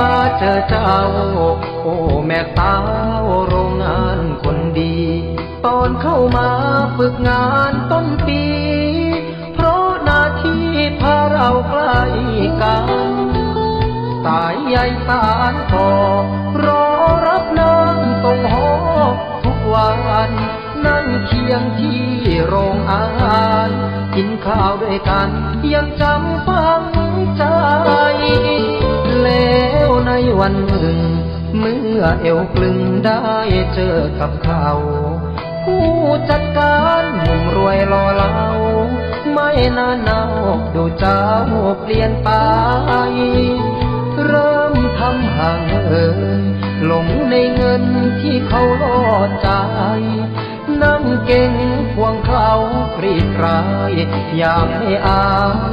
มาเจอเจ้า โอ้แม่สาวโรงงานคนดี ตอนเข้ามาฝึกงานต้นปี เพราะหน้าที่พาเราใกล้กันสายใยสารทอรอรับน้ำส่งหอทุกวันนั่งเคียงที่โรงอาหารกินข้าวด้วยกันยังจำ วันหนึ่ง เมื่อเอวกลึงได้เจอกับเขาผู้จัดการหนุ่มรวยรอเราไม่นานนานดูเจ้าเปลี่ยนไป เริ่มทำห่างเหินหลงในเงินที่เขาล่อใจนั่งเก่งควงเขากรีดกรายอยากให้อา